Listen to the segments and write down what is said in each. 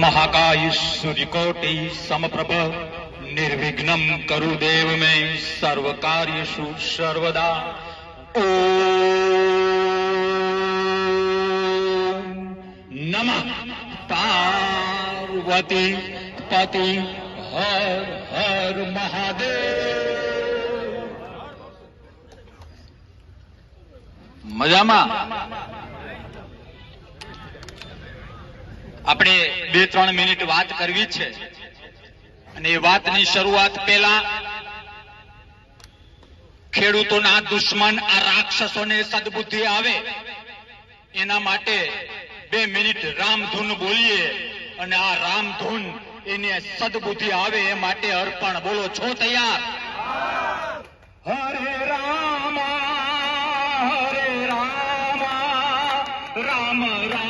महाकायीश्वरिकोटि समप्रभ, निर्विघ्न करु देव सर्व सर्वकार्येषु सर्वदा। ओ नम। पार्वती पति हर हर महादेव। मजामा? આપણે બે, ત્રણ મિનિટ વાત કરવી છે. અને એ વાતની શરૂઆત પહેલા ખેડૂતોના દુશ્મન આ રાક્ષસોને સદબુદ્ધિ આવે. એના માટે બે મિનિટ રામધૂન બોલીએ અને આ રામધૂન એને સદબુદ્ધિ આવે એ માટે અર્પણ. બોલો, છો તૈયાર? હરે રામ હરે રામ રામ રામ.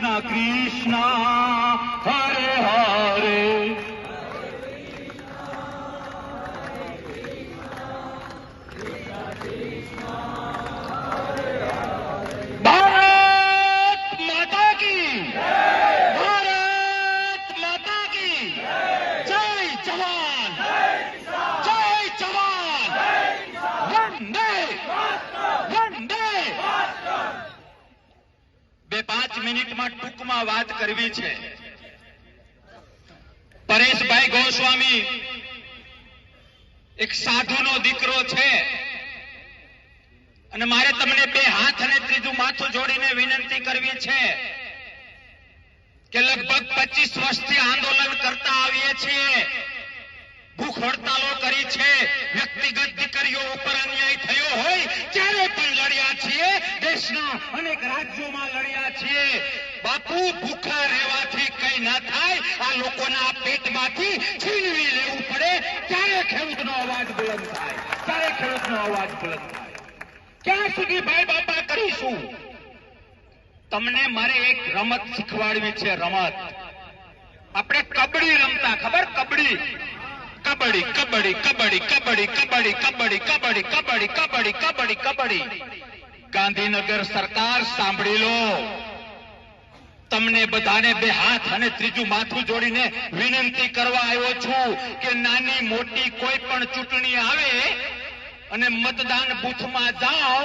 કૃષ્ણ કૃષ્ણ હરે હરે. ભારત માતા કી. ભારત માતા કી. મિનિટમાં ટૂંકમાં વાત કરવી છે. પરેશભાઈ ગોસ્વામી એક સાધુનો દીકરો છે. અને મારે તમને બે હાથ અને ત્રીજું માથું જોડીને વિનંતી કરવી છે કે લગભગ પચીસ વર્ષથી આંદોલન કરતા આવીએ છીએ. ભૂખ હડતાલો કરી છે. વ્યક્તિગત દીકરીઓ ઉપર અન્યાય થયો હોય ત્યારે પણ લડ્યા છીએ દેશના અનેક રાજ્યોમાં લડ્યા છીએ બાપુ ભૂખા રહેવાથી કઈ ના થાય આ લોકોના પેટમાંથી છીનવી લેવું પડે ત્યારે ખેડૂતનો અવાજ બુલંદ થાય ત્યારે ખેડૂતનો અવાજ બુલંદ થાય ક્યાં સુધી ભાઈ બાપા કરીશું તમને મારે એક રમત શીખવાડવી છે રમત આપણે કબડ્ડી રમતા ખબર કબડ્ડી કબડ્ડી કબડ્ડી કબડ્ડી કબડ્ડી કબડ્ડી કબડ્ડી કબડ્ડી કબડ્ડી કબડ્ડી કબડ્ડી કબડ્ડી ગાંધીનગર સરકાર સાંભળી લો. તમને બધાને બે હાથ અને ત્રીજું માથું જોડીને વિનંતી કરવા આવ્યો છું કે નાની મોટી કોઈ પણ ચૂંટણી આવે અને મતદાન બુથમાં જાઓ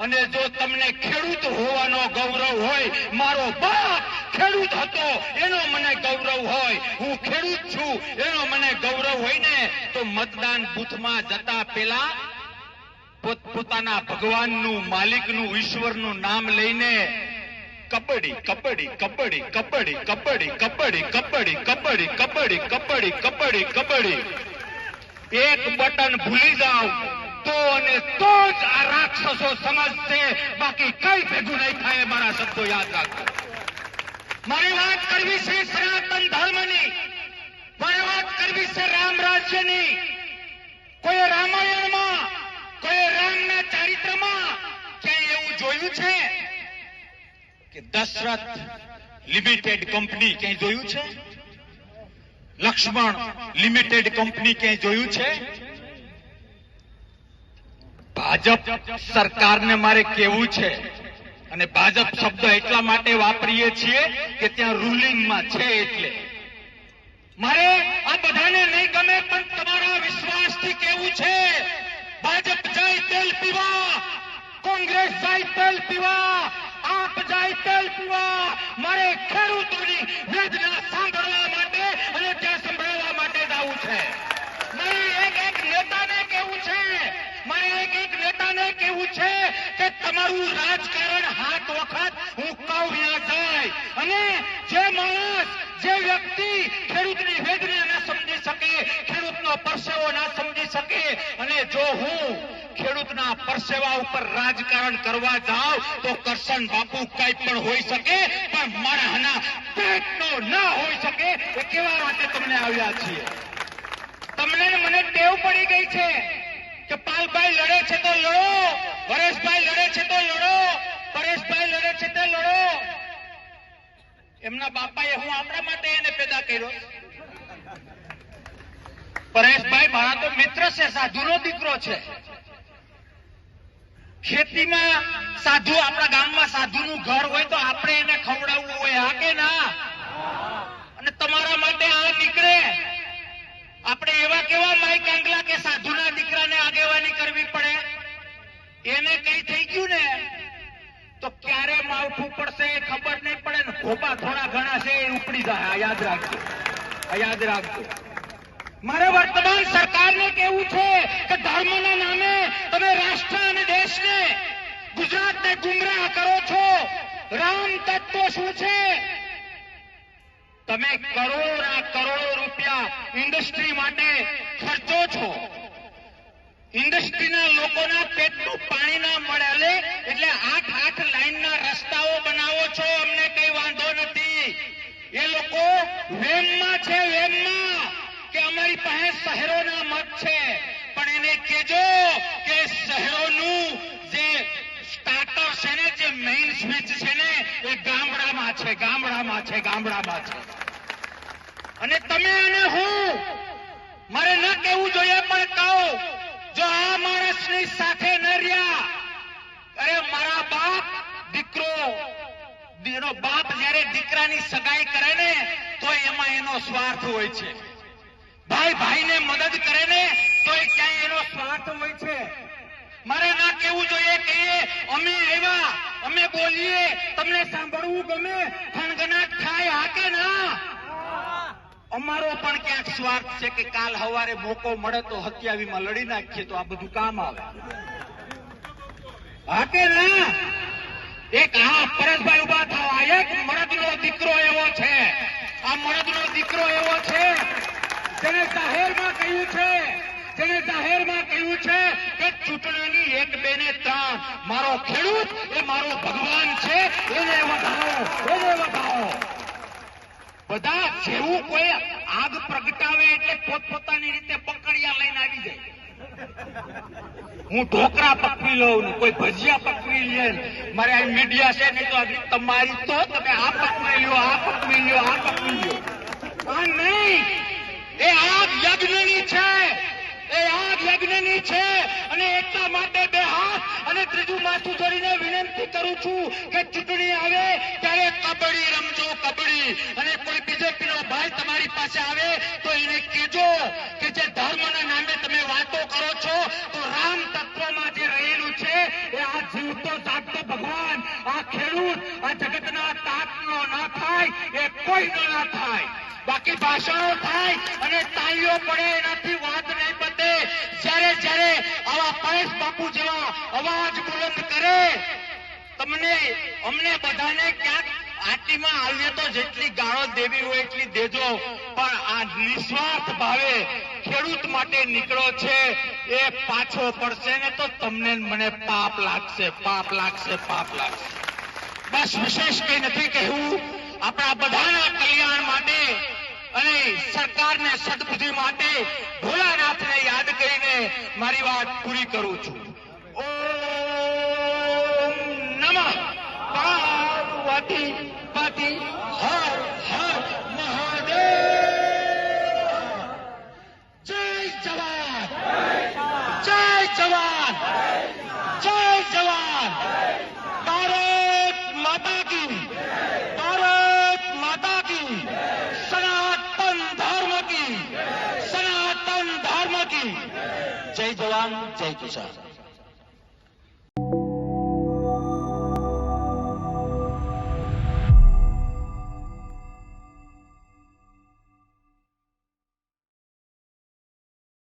અને જો તમને ખેડૂત હોવાનો ગૌરવ હોય, મારો બાપ ખેડૂત હતો, એનો મને ગૌરવ હોય, હું ખેડૂત છું, એનો મને ગૌરવ હોય ને, તો મતદાન બુથમાં જતા પહેલા પોતપોતાના ભગવાનનું માલિકનું ઈશ્વરનું નામ લઈને કબડ્ડી કબડ્ડી કબડ્ડી કબડ્ડી કબડ્ડી કબડ્ડી કબડ્ડી કબડ્ડી કબડ્ડી કબડ્ડી કબડ્ડી કબડ્ડી એક બટન ભૂલી જાઓ તો અને તો જ આ રાક્ષસો સમજશે બાકી કઈ ભેગું નહીં થાય મારા શબ્દો યાદ રાખો મારી વાત કરવી છે સનાતન ધર્મની મારી વાત કરવી છે રામ રાજ્યની કોઈ રામાયણમાં કોઈ રામના ક્યાંય એવું જોયું છે કે દશરથ લિમિટેડ કંપની ક્યાંય જોયું છે? લક્ષ્મણ લિમિટેડ કંપની ક્યાંય જોયું છે? ભાજપ સરકારને મારે કેવું છે, અને ભાજપ શબ્દ એટલા માટે વાપરીએ છીએ કે ત્યાં રૂલિંગમાં છે એટલે. મારે આ બધાને નહીં ગમે, પણ તમારા વિશ્વાસથી કેવું છે ભાજપ જાય તેલ પીવા કોંગ્રેસ જાય તેલ પીવા આપ જાય તેલ પીવા મારે ખેડૂતોની વેદના સાંભળવા માટે અને ત્યાં સંભળાવવા માટે જવું છે મારે એક એક નેતાને કેવું છે મારે એક એક નેતાને કેવું છે કે તમારું રાજકારણ હાથ વખત હું કહું ના જાય અને જે માણસ જે વ્યક્તિ ખેડૂતની વેદના ના સમજી શકે ખેડૂતનો પરસેવો ના સમજી શકે અને જો હું ખેડૂતના પરસેવા ઉપર રાજકારણ કરવા જાઉં, તો કરશન બાપુ કઈ પણ હોઈ શકે, પણ માણસના પેટનો ના હોઈ શકે, એ કેવા માટે તમને આવ્યા છીએ? તમને મને ટેવ પડી ગઈ છે કે પાલભાઈ લડે છે તો લડો વરેશભાઈ લડે છે તો લડો, પરેશભાઈ લડે છે તો લડો. એમના બાપાએ હું આપણા માટે એને પેદા કર્યો. પરેશભાઈ, મારા તો મિત્ર છે, સાધુનો દીકરો છે. ખેતીમાં સાધુ આપણા ગામમાં સાધુનું ઘર હોય તો આપણે એને ખવડાવવું હોય, હા કે ના? અને તમારા માટે આ નીકળે. આપણે એવા કેવા માઈ કાંગલા કે સાધુના દીકરાને આગેવાની કરવી પડે? એને કઈ થઈ ગયું ને, તો ક્યારે માવઠું પડશે એ ખબર નહીં પડે ને ખોપા થોડા ઘણા છે, એ ઉપડી જાય. યાદ રાખજો. યાદ રાખજો. મારે વર્તમાન સરકારને કેવું છે કે ધર્મના નામે તમે રાષ્ટ્ર અને દેશને ગુજરાતને ગુમરાહ કરો છો. રામ તત્વ શું છે? તમે કરોડના કરોડો રૂપિયા ઇન્ડસ્ટ્રી માટે ખર્ચો છો. ઇન્ડસ્ટ્રીના લોકોના પેટનું પાણી ના મળે એટલે આઠ આઠ લાઈનના રસ્તાઓ બનાવો છો અમને કઈ વાંધો નથી એ લોકો વેમમાં છે વેમમાં કે અમારી પાસે શહેરોના મત છે પણ એને કેજો કે શહેરોનું જે સ્ટાર્ટર છે ને જે મેઇન સ્વિચ છે ને એ ગામડામાં છે, ગામડામાં છે ગામડામાં છે. અને તમે અને હું, મારે ન કહેવું જોઈએ, પણ કહું, જો આ માણસની સાથે ન રહ્યા, અરે મારા બાપ, દીકરો, એનો બાપ જયારે દીકરાની સગાઈ કરે ને, તો એમાં એનો સ્વાર્થ હોય છે. ભાઈ ભાઈને મદદ કરે ને, તો એ ક્યાંય એનો સ્વાર્થ હોય છે. મારે ના કેવું જોઈએ કે અમે આવ્યા, અમે બોલીએ, તમને સાંભળવું ગમે ખણગનાટ થાય હા કે ના. અમારો પણ ક્યાંક સ્વાર્થ છે કે કાલ હવારે મોકો મળે તો હત્યાવીમાં લડી નાખીએ તો આ બધું કામ આવે. હા કે ના. એક હા, પરેશભાઈ ઊભા થાવ આ એક મળદનો દીકરો એવો છે? આ મળદનો દીકરો એવો છે? જેને જાહેરમાં કહ્યું છે જેને જાહેરમાં કહ્યું છે કે ચૂંટણીની એક બે ને ત્રણ. મારો ખેડૂત એ મારો ભગવાન છે, એને વધાવો એને વધાવો બધા જેવું કોઈ આગ પ્રગટાવે એટલે પોતપોતાની રીતે પકડિયા લઈને આવી જાય. હું ઢોકરા પકવી લઉં કોઈ ભજીયા પકવી લે મારે આ મીડિયા છે નહીં તો તમારી તો તમે આ પકવી લ્યો, આ પકવી લ્યો, આ પકવી લ્યો. નહીં. એ આગ યજ્ઞની છે. એ આગ યજ્ઞની છે અને એટલા માટે બે હાથ અને ત્રીજું માથું જોડીને વિનંતી કરું છું કે ચૂંટણી આવે ત્યારે કબડ્ડી રમજો, કબડ્ડી. અને કોઈ બીજેપી નો ભાઈ તમારી પાસે આવે તો એને કહેજો કે જે ધર્મના નામે તમે વાતો કરો છો, તો રામ તત્વમાં જે રહેલું છે એ આ જીવતો જાગતો ભગવાન, આ ખેડૂત, આ જગતના તાતનો ના થાય, એ કોઈનો ના થાય. બાકી ભાષણો થાય અને તાળીઓ પડે, એનાથી વાત નહીં આવા પરેશ બાપુ જેવા અવાજ બુલંદ કરે. તમને, અમને બધાને ક્યાંક આટીમાં આવીએ તો જેટલી ગાળો દેવી હોય એટલી દેજો. પણ આ નિસ્વાર્થ ભાવે ખેડૂત માટે નીકળો છે, એ પાછો પડશે ને તો તમને મને પાપ લાગશે પાપ લાગશે પાપ લાગશે. બસ વિશેષ કઈ નથી કહેવું. આપણા બધાના કલ્યાણ માટે અને સરકારને સદબુદ્ધિ માટે ભોળાનાથને યાદ કરીને મારી વાત પૂરી કરું છું. ઓમ નમઃ. પાર્વતી પતિ હર મહાદેવ જય જવાન જય જવાન જય જવાન ભારત માતા કી ભારત માતા કી સનાતન ધર્મ કી સનાતન ધર્મ